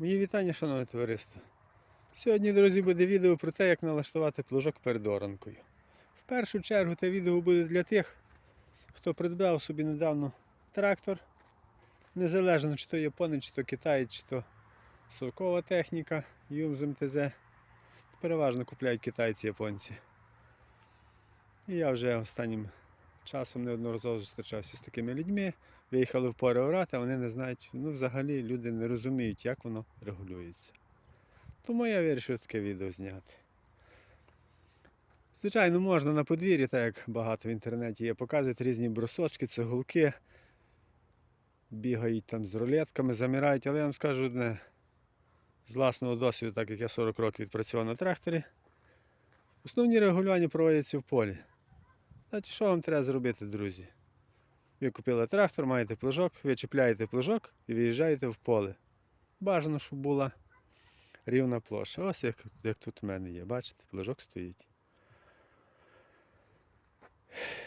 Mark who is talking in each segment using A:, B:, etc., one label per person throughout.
A: Мої вітання, шановне товариство. Сьогодні, друзі, буде відео про те, як налаштувати плужок перед оранкою. В першу чергу це відео буде для тих, хто придбав собі недавно трактор. Незалежно, чи то японець, чи то китаєць, чи то совкова техніка, Юмз МТЗ. Переважно купляють китайці японці. І я вже останнім часом неодноразово зустрічався з такими людьми. Виїхали в поле орати, а вони не знають, ну взагалі люди не розуміють, як воно регулюється. Тому я вирішив таке відео зняти. Звичайно, можна на подвір'ї, так як багато в інтернеті є, показують різні брусочки, цегулки, бігають там з рулетками, замирають, але я вам скажу одне. З власного досвіду, так як я 40 років відпрацював на тракторі, основні регулювання проводяться в полі. Значить, що вам треба зробити, друзі? Ви купили трактор, маєте плужок, ви чіпляєте плужок і виїжджаєте в поле. Бажано, щоб була рівна площа. Ось як, як тут в мене є. Бачите, плужок стоїть.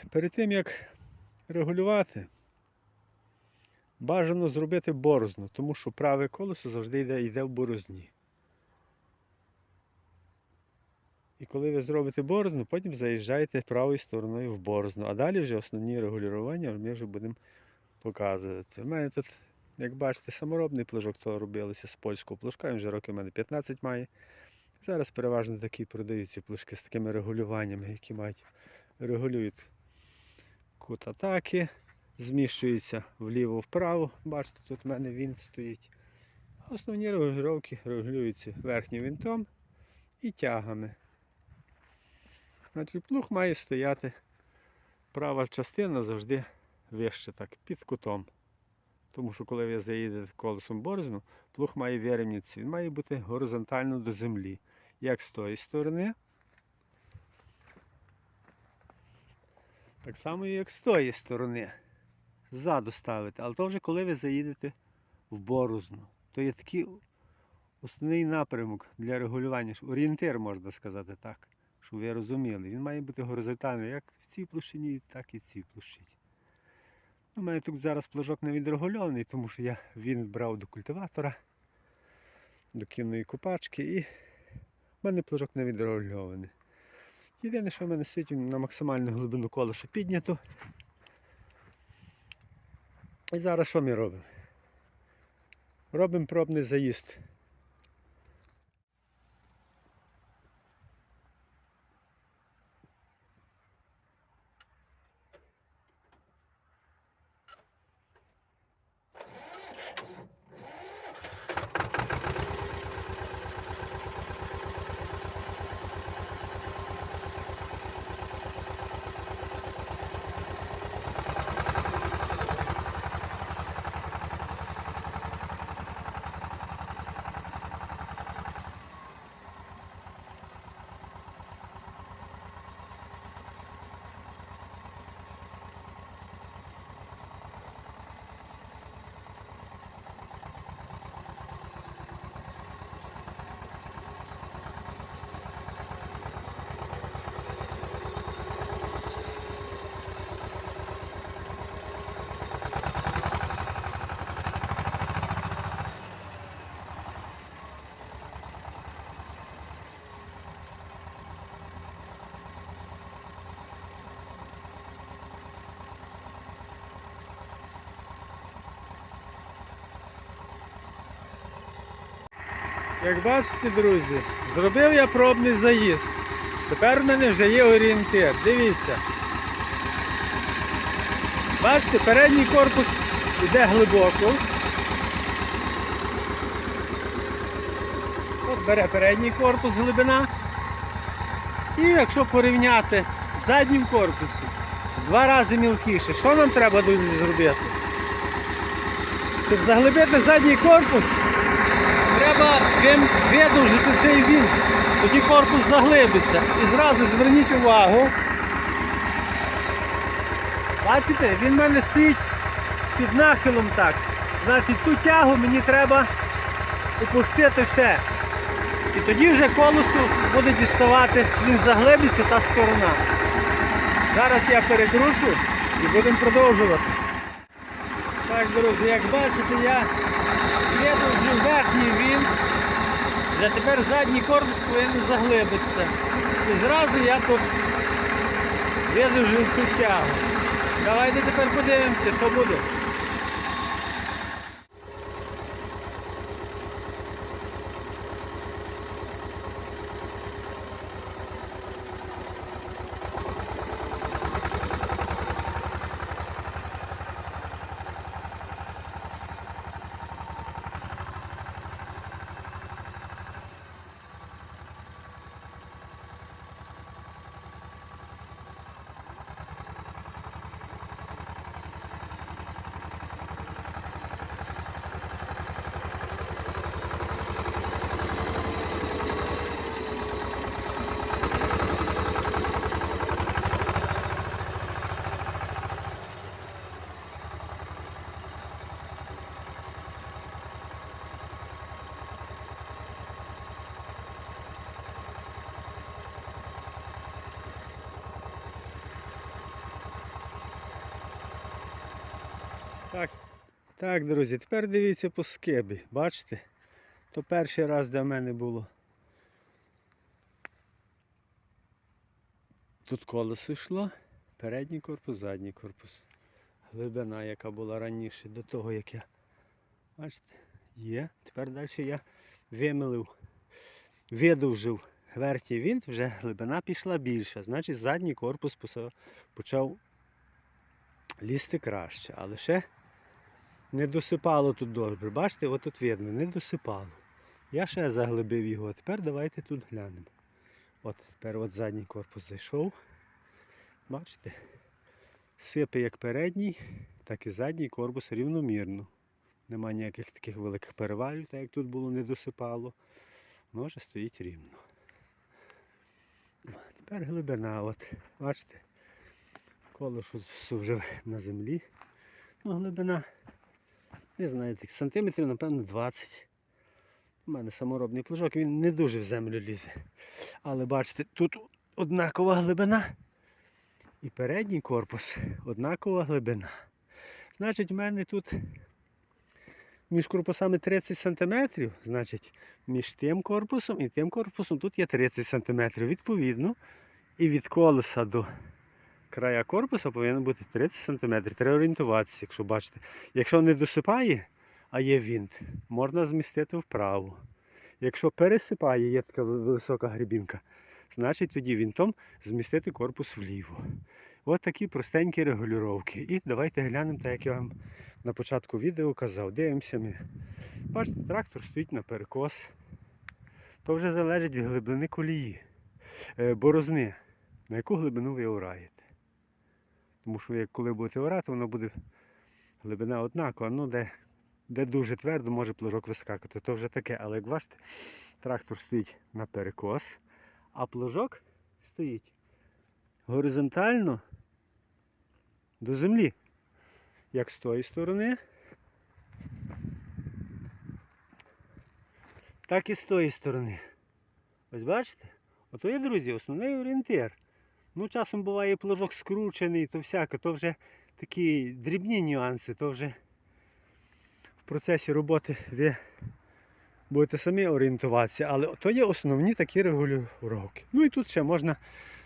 A: Перед тим як регулювати, бажано зробити борозну, тому що праве колесо завжди йде, йде в борозні. І коли ви зробите борозну, потім заїжджаєте правою стороною в борозну. А далі вже основні регулювання ми вже будемо показувати. У мене тут, як бачите, саморобний плужок, то робилося з польського плужка, він вже років у мене 15 має. Зараз переважно такі продаються плужки з такими регулюваннями, які мають регулюють кут атаки, зміщуються вліво-вправо. Бачите, тут в мене він стоїть. Основні регулювання регулюються верхнім винтом і тягами. Значить, плуг має стояти права частина завжди вище так, під кутом. Тому що коли ви заїдете колесом борозну, плуг має вирівнятися. Він має бути горизонтально до землі. Як з тої сторони, так само і як з тої сторони. Ззаду ставити. Але то вже коли ви заїдете в борозну. То є такий основний напрямок для регулювання, орієнтир, можна сказати так щоб ви розуміли. Він має бути горизонтальний як в цій площині, так і в цій площині. У мене тут зараз плужок не відрегульований, тому що я він брав до культиватора, до кінної купачки і в мене плужок не відрегульований. Єдине, що в мене стоїть на максимальну глибину колеса піднято. І зараз що ми робимо? Робимо пробний заїзд. Як бачите, друзі, зробив я пробний заїзд. Тепер в мене вже є орієнтир. Дивіться. Бачите, передній корпус йде глибоко. От бере передній корпус глибина. І якщо порівняти з заднім корпусом, два рази мілкіше. Що нам треба друзі, зробити? Щоб заглибити задній корпус, видовжити цей вінт, тоді корпус заглибиться. І зразу зверніть увагу. Бачите, він в мене стоїть під нахилом так. Значить ту тягу мені треба опустити ще. І тоді вже колесо буде діставати, він заглибиться та сторона. Зараз я перекрушу і будемо продовжувати. Так, друзі, як бачите, я видовжив верхній вінт. Вже тепер задній корпус повинен заглибитися. І зразу я тут видовжив ту тягу. Давайте тепер подивимося, що буде. Так, так, друзі, тепер дивіться по скибі. Бачите? То перший раз де в мене було. Тут колесо йшло, передній корпус, задній корпус. Глибина, яка була раніше, до того як я. Бачите, є. Тепер далі я вимилив, видовжив верхній винт, вже глибина пішла більша. Значить задній корпус почав лізти краще. Але ще не досипало тут добре. Бачите, от тут видно, не досипало. Я ще заглибив його. А тепер давайте тут глянемо. От тепер от задній корпус зайшов. Бачите? Сипе як передній, так і задній корпус рівномірно. Нема ніяких таких великих перевалів, так як тут було, не досипало. Воно вже стоїть рівно. Тепер глибина, от, бачите, колесо вже на землі. Ну, глибина, не знаю, так, сантиметрів, напевно, 20. У мене саморобний плужок, він не дуже в землю лізе. Але бачите, тут однакова глибина. І передній корпус однакова глибина. Значить, в мене тут між корпусами 30 см, значить, між тим корпусом і тим корпусом тут є 30 см. Відповідно, і від колеса до края корпуса повинно бути 30 см. Треба орієнтуватися, якщо бачите. Якщо не досипає, а є вінт, можна змістити вправо. Якщо пересипає, є така висока грібінка, значить тоді вінтом змістити корпус вліво. Ось такі простенькі регулювання. І давайте глянемо, так як я вам на початку відео казав. Дивимося ми. Бачите, трактор стоїть на перекос. То вже залежить від глибини колії, е, борозни, на яку глибину ви ораєте. Тому що як коли будете орати, воно буде глибина однакова, ну де, де дуже твердо може плужок вискакати. То вже таке. Але як бачите, трактор стоїть на перекос, а плужок стоїть горизонтально до землі. Як з тої сторони, так і з тої сторони. Ось бачите? Ото є, друзі, основний орієнтир. Ну, часом буває плужок скручений, то всяке, то вже такі дрібні нюанси, то вже в процесі роботи ви будете самі орієнтуватися, але то є основні такі регулювання. Ну і тут ще можна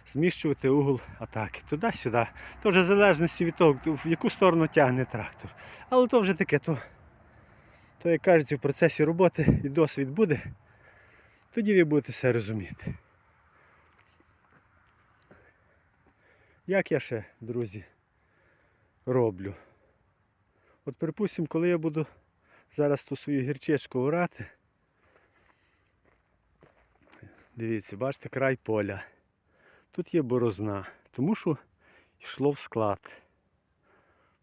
A: зміщувати угол атаки. Туди-сюди. То вже в залежності від того, в яку сторону тягне трактор. Але то вже таке, то, то як кажуть, в процесі роботи і досвід буде, тоді ви будете все розуміти. Як я ще, друзі, роблю? От припустимо, коли я буду зараз ту свою гірчичку орати, дивіться, бачите, край поля. Тут є борозна, тому що йшло в склад.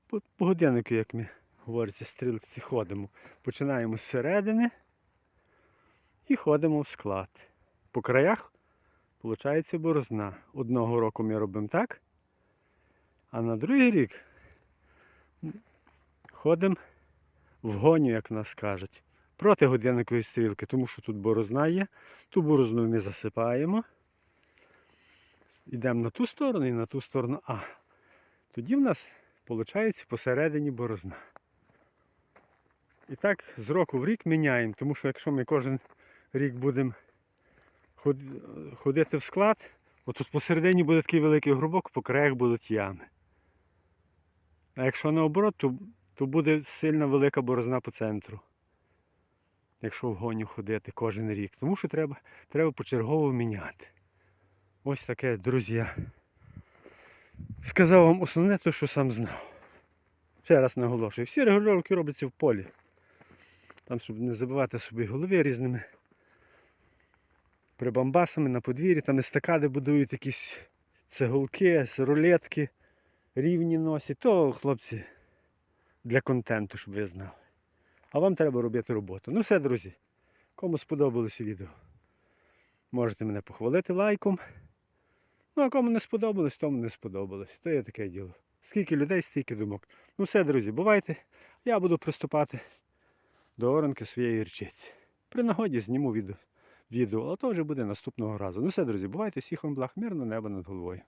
A: По, по годиннику, як ми говориться, стрілці ходимо. Починаємо з середини і ходимо в склад. По краях виходить борозна. Одного року ми робимо так, а на другий рік ходимо в гоню, як нас кажуть, проти годинникової стрілки, тому що тут борозна є, ту борозну ми засипаємо. Йдемо на ту сторону і на ту сторону. А тоді в нас виходить посередині борозна. І так з року в рік міняємо, тому що якщо ми кожен рік будемо ходити в склад, отут посередині буде такий великий грубок, по краях будуть ями. А якщо наоборот, то, то буде сильна велика борозна по центру. Якщо в гоню ходити кожен рік. Тому що треба, треба почергово міняти. Ось таке, друзі. Сказав вам основне те, що сам знав. Ще раз наголошую, всі регулювання робляться в полі. Там, щоб не забивати собі голови різними прибамбасами на подвір'ї, там естакади будують якісь цеголки, рулетки, рівні носять. То, хлопці, для контенту, щоб ви знали. А вам треба робити роботу. Ну все, друзі. Кому сподобалося відео, можете мене похвалити лайком. Ну, а кому не сподобалось, тому не сподобалось. То є таке діло. Скільки людей, стільки думок. Ну все, друзі, бувайте. Я буду приступати до оранки своєї річиці. При нагоді зніму відео, відео, але то вже буде наступного разу. Ну все, друзі, бувайте, всіх вам благ, мирно небо над головою.